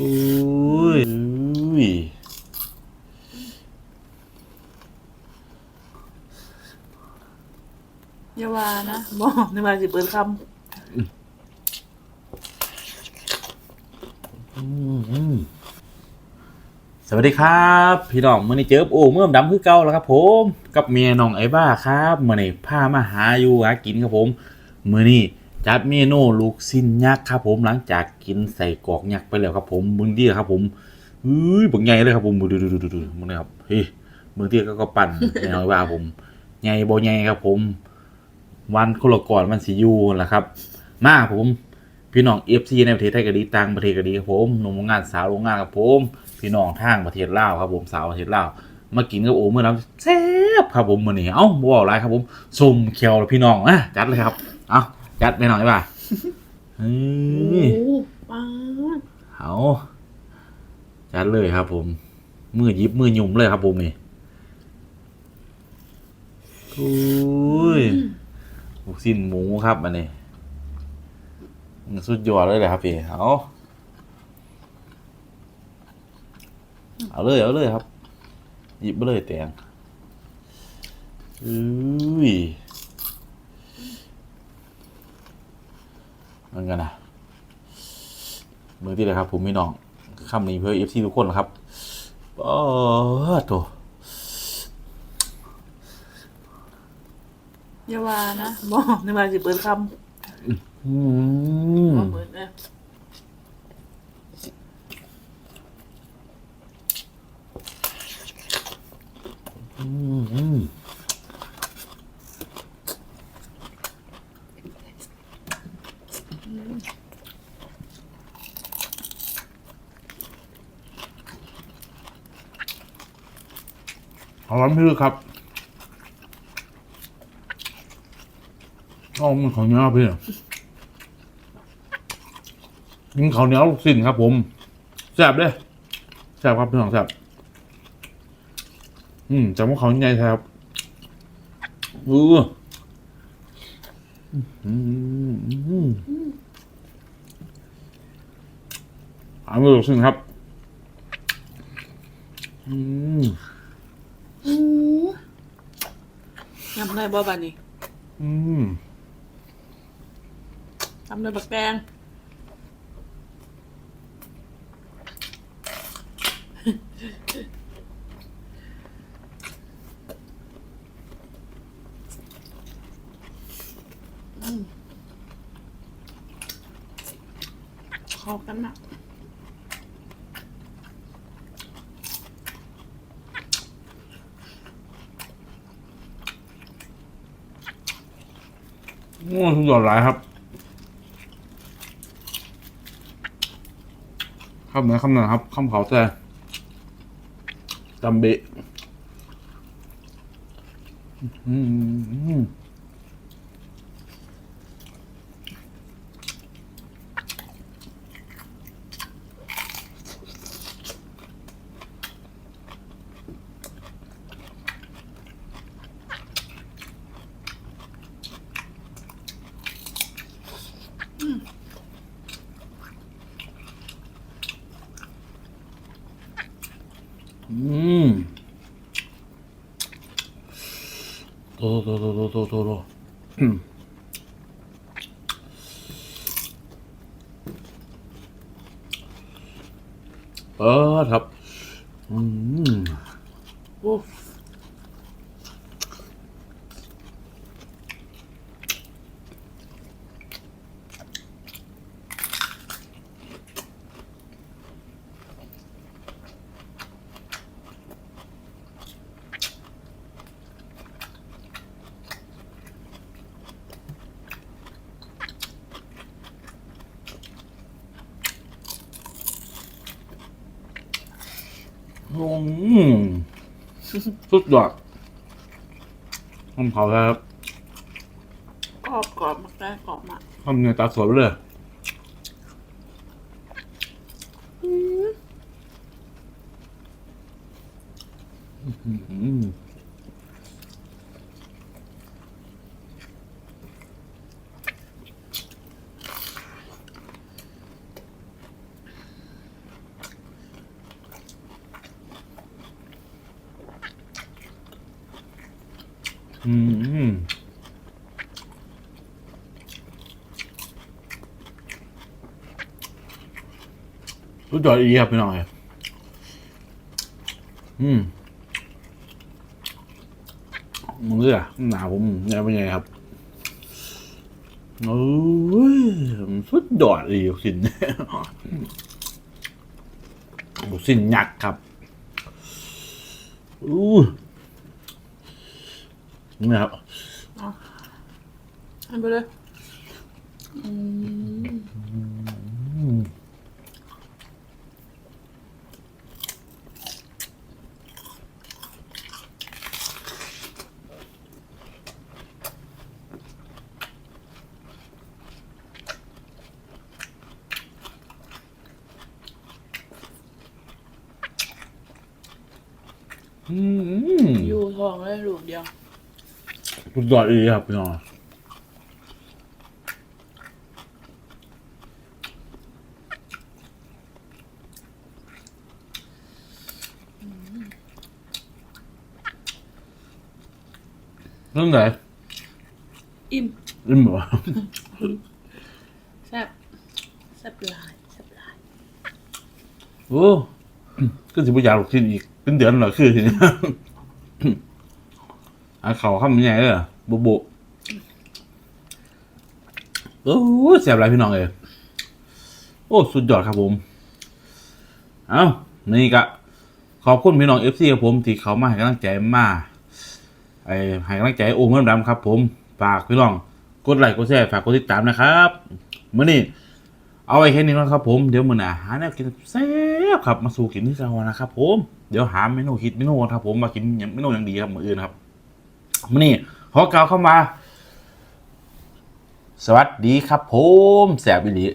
อุ้ยอุ้ยอย่าว่านะบอกในมาสิเปิดคสวัสดีครับ พี่น้องมื่อนี้เจอโอ้เมื่อมดำคือเก่าแล้วครับ ผม กับเมียน้องไอ้บ้าครับมื่อนี้พามาหาอยู่หากินครับผมมื่อนี้ จัดเมนูลูกสิ้นยักษ์ครับผมหลังจากกินใส่กรอกยักษ์ไปแล้วครับผมมึงเดียครับผมอุ้ยบักใหญ่เลยครับผมดูดูดูดูดูมึงนะครับเฮ้ยมึงเดียก็ก็ปั่นแนวไอ้บ้าผมใหญ่บ่ใหญ่ครับผม วันคนละก่อนมันสิยูแหละครับ มาผมพี่น้องเอฟซีในประเทศไทยก็ดีต่างประเทศก็ดีครับผมหนุ่มโรงงานสาวโรงงานครับผม พี่น้องทางประเทศลาวครับผมสาวประเทศลาวมากินกับโอเมื่อน้ำแซ่บครับผมมื้อนี้เอ้าบ่เอาไรครับผมสมเขียวพี่น้องอะจัดเลยครับ เอ้า จัดไปหน่อยป่ะเฮ้ำโอ้ป้าดเอาจัดเลยครับผม มือยิบมือหยุ่มเลยครับผมนี่โอ้ยลูกสิ้นหมูครับอันนี้สุดยอดเลยเลยครับพี่เอาเอาเลยเอาเลยครับ หยิบมาเลยแตงอุ้ย มันกันนะมือที่เลยครับ ผมพี่น้องคำนี้เพื่อเอฟซีทุกคนนะครับโอ้โถอย่าว่านะบอกในมาสิเปิดคอืมำบอกเปิดนะอืม อืมเอาล้ำพี่ครับเอามันของเนื้อพี่กินข้าวเหนียวลูกสิ้นครับ ผมแซ่บเด้แซ่บครับพี่น้องแซ่บอืมจำว่าเขาใหญ่ครับอืออืมอืมเอาไปดูสิครับ อืม อู้ ยำได้บ่บานี่อืมทำได้บักแตงอืมเข้ากันมาก ม่วงสุดยอดหลายครับข้าวเหนือข้าวเหนังครับข้าวเขาแท่จำเบะอืมอืม อืม โตโตโตโตโตโตโตอืมเออครับ อืม โอ้ อืม สุดยอดคำเขาครับกรอบกรอบมากแตงกรอบมากคำเนี่ยตาสวยไปเลยอืม อืมรู้จอดอีครับพี่น้องอืมมึงเลือกหนาผมเนี่ยเป็นไงครับโอ้ยสุดยอดเลยสินลูกชิ้นยักครับอู้ นี่ครับให้ไปเลยอืมอืมอยู่ทองเลยลูกเดียว สุดยอดเลยครับพี่น้องเรื่องไหนอิ่มอิ่มเหรอแซ่บแซ่บหลายแซ่บหลายโอ้ก็สิบอยากลูกชิ้นอีก เป็นเดือนเหรอคือทีนี้ อาเขาข้ามยังไงเลยบุบุโอ้เสียบอะไรพี่น้องเอยโอ้ สุดยอดครับผม เอ้านี่ก็ขอบคุณพี่น้องเอฟซีครับผมที่เขามาให้กำลังใจมาไอ้ให้กำลังใจโอ้เมื่อดำครับ ผมฝากพี่น้องกดไลค์กดแชร์ฝากกดติดตามนะครับมื่อนี้เอาไว้แค่นี้ก่อนครับผมเดี๋ยวมื้อหน้าหาแนวกินแซ่บครับมาสู่กินที่เรานะครับ ผมเดี๋ยวหาเมนูฮิตเมนูก่อนครับผมมากินเมนูอย่างดีครับมื้ออื่นครับ มื้อนี้ขอกล่าวเข้ามา สวัสดีครับผมแสบอิลี